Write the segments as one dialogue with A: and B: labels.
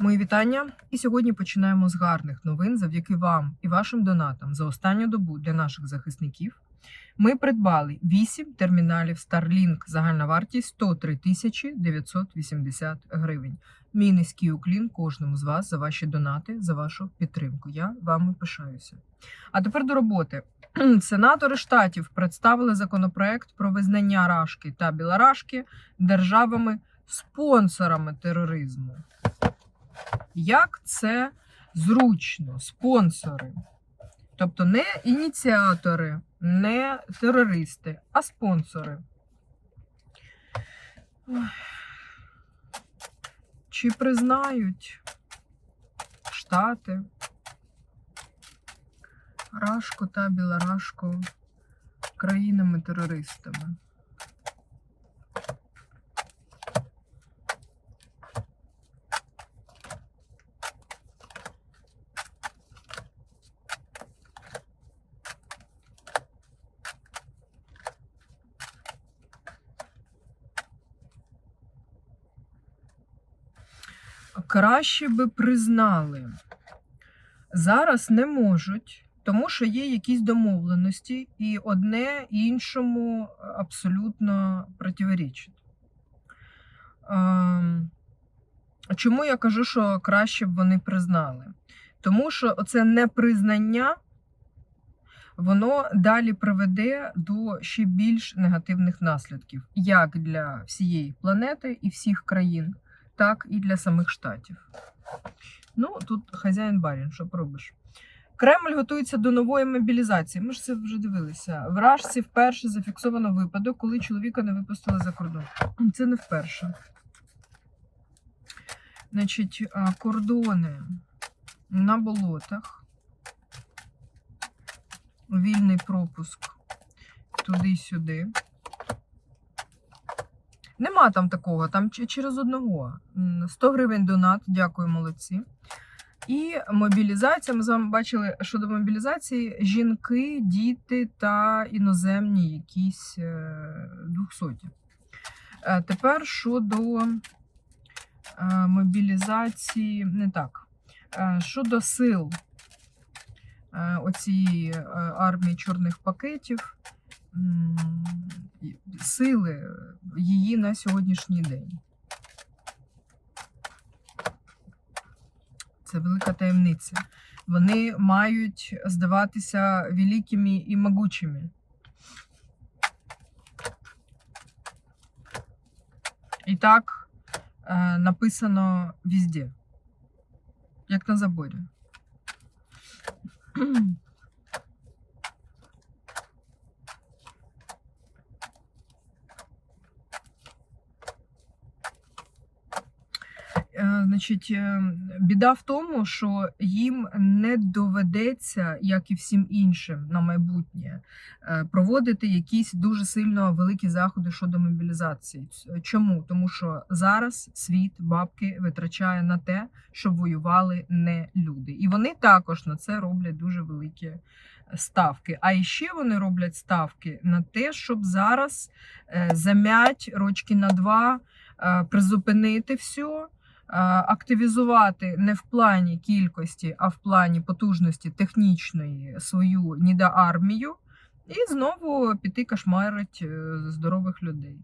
A: Мої вітання. І сьогодні починаємо з гарних новин. Завдяки вам і вашим донатам за останню добу для наших захисників. Ми придбали 8 терміналів Starlink. Загальна вартість 103 тисячі 980 гривень. Мій низький уклін кожному з вас за ваші донати, за вашу підтримку. Я вами пишаюся. А тепер до роботи. Сенатори штатів представили законопроект про визнання Рашки та Білорашки державами спонсорами тероризму. Як це зручно, спонсори. Тобто не ініціатори, не терористи, а спонсори. Чи признають Штати, Рашку та Білорашку країнами-терористами? Краще би признали. Зараз не можуть, тому що є якісь домовленості, і одне іншому абсолютно противоречить. Ем, Чому я кажу, що краще б вони признали? Тому що оце непризнання, воно далі приведе до ще більш негативних наслідків, як для всієї планети і всіх країн так і для самих штатів. Ну, тут хазяїн барін, що пробиш. Кремль готується до нової мобілізації. Ми ж це вже дивилися. В Рашці вперше зафіксовано випадок, коли чоловіка не випустили за кордон. Це не вперше. Значить, кордони на болотах. Вільний пропуск туди-сюди. Нема там такого, там через одного. М, 100 гривень донат, дякую, молодці. І мобілізація. Ми з вами бачили щодо мобілізації жінки, діти та іноземні якісь е, 200. Е, Тепер щодо е, мобілізації, не так. Щодо сил оцієї армії чорних пакетів, сили її на сьогоднішній день. Це велика таємниця. Вони мають здаватися великими і могучими. І так е, написано везде, як на заборі. Значить, е, біда в тому, що їм не доведеться, як і всім іншим на майбутнє, е, проводити якісь дуже сильно великі заходи щодо мобілізації. Чому? Тому що зараз світ бабки витрачає на те, щоб воювали не люди. І вони також на це роблять дуже великі ставки. А ще вони роблять ставки на те, щоб зараз е, замять рочки на два, е, призупинити все е, активізувати не в плані кількості, а в плані потужності технічної свою ніда-армію і знову піти кошмарить е, здорових людей.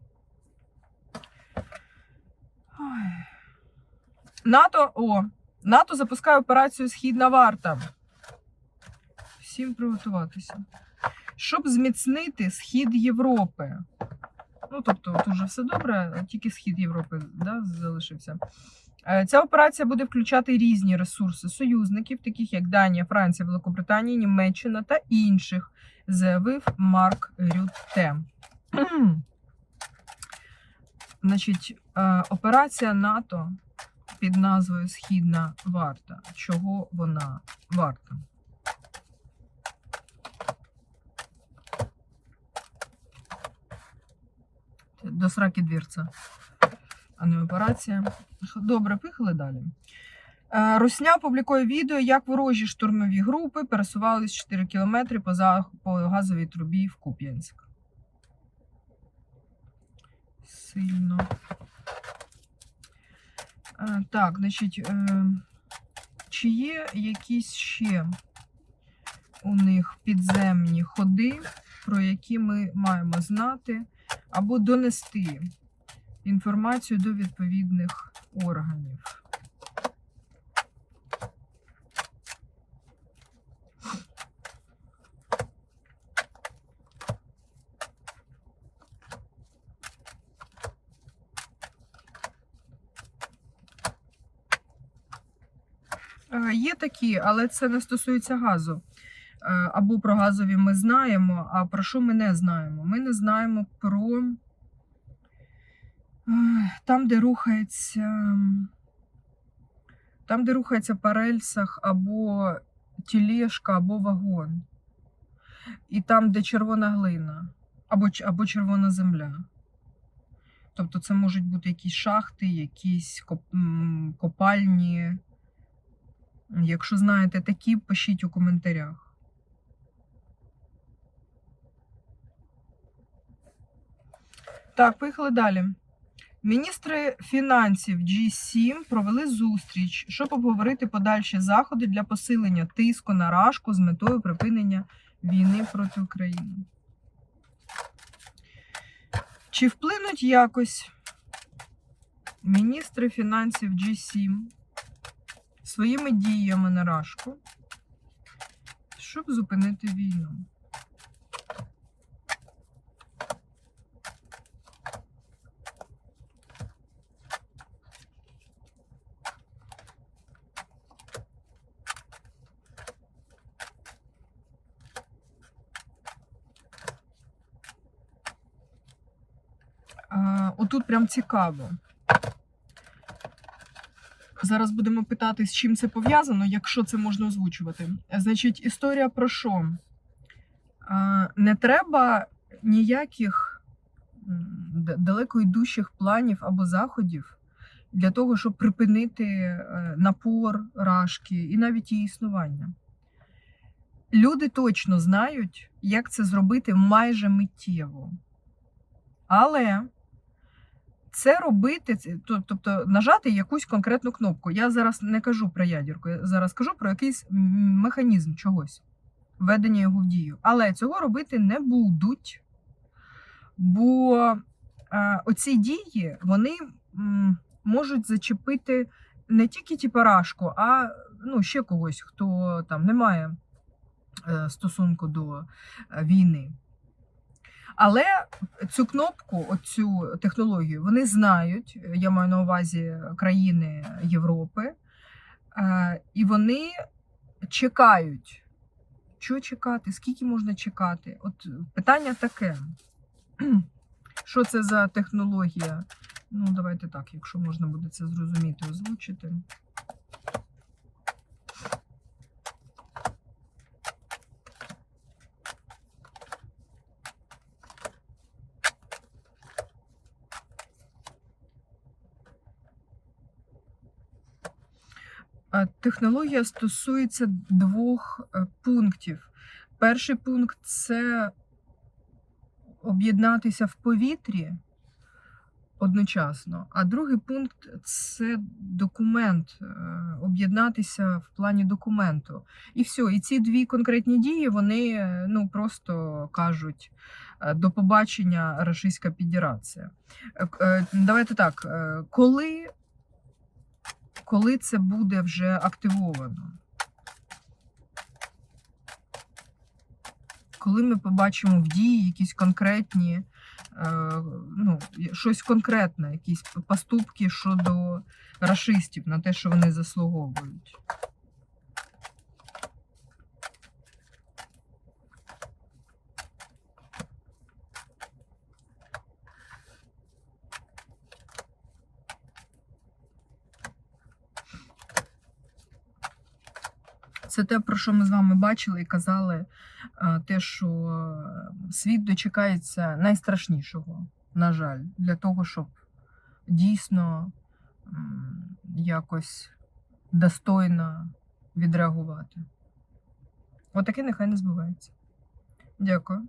A: НАТО о, НАТО запускає операцію Східна варта. Всім приготуватися. Щоб зміцнити схід Європи. Ну, тобто, тут вже все добре, тільки схід Європи да, залишився. Е, Ця операція буде включати різні ресурси союзників, таких як Данія, Франція, Великобританія, Німеччина та інших, заявив Марк Рютте. Значить, е, операція НАТО під назвою Східна варта. Чого вона варта? До сраки двірця, а не операція. Добре, поїхали далі. Е, Русня публікує відео, як ворожі штурмові групи пересувались 4 кілометри по газовій трубі в Куп'янськ. Сильно Е, Так, значить, е, чи є якісь ще у них підземні ходи, про які ми маємо знати, або донести інформацію до відповідних органів? Е, Є такі, але це не стосується газу. Е, Або про газові ми знаємо, а про що ми не знаємо? Ми не знаємо про там, де рухається, там, де рухається по рельсах або тілешка, або вагон. І там, де червона глина, або, або червона земля. Тобто це можуть бути якісь шахти, якісь коп- копальні. Якщо знаєте такі, пишіть у коментарях. Так, поїхали далі. Міністри фінансів G7 провели зустріч, щоб обговорити подальші заходи для посилення тиску на рашку з метою припинення війни проти України. Чи вплинуть якось міністри фінансів G7 своїми діями на рашку, щоб зупинити війну? А, отут прям цікаво. Зараз будемо питати, з чим це пов'язано, якщо це можна озвучувати. Значить, історія про що? Не треба ніяких далеко йдущих планів або заходів для того, щоб припинити е, напор рашки і навіть її існування. Люди точно знають, як це зробити майже миттєво. Але це робити, тобто нажати якусь конкретну кнопку. Я зараз не кажу про ядерку, я зараз кажу про якийсь механізм чогось, введення його в дію. Але цього робити не будуть, бо е, оці дії вони можуть зачепити не тільки ті парашку, а ну, ще когось, хто там не має е, стосунку до е, війни. Але цю кнопку, оцю технологію, вони знають. Я маю на увазі країни Європи, е, і вони чекають. Що чекати? Скільки можна чекати? От питання таке. Що це за технологія? Ну, давайте так, якщо можна буде це зрозуміти, озвучити. Е, Технологія стосується двох е, пунктів. Перший пункт це об'єднатися в повітрі одночасно, а другий пункт це документ, е, об'єднатися в плані документу. І все. І ці дві конкретні дії вони е, ну просто кажуть до побачення Російська Федерація. Давайте так, коли коли це буде вже активовано? Коли ми побачимо в дії якісь конкретні, е, ну, щось конкретне, якісь поступки щодо рашистів на те, що вони заслуговують. Це те, про що ми з вами бачили і казали, е, те, що е, світ дочекається найстрашнішого, на жаль, для того, щоб дійсно якось достойно відреагувати. Отаке нехай не збувається. Дякую.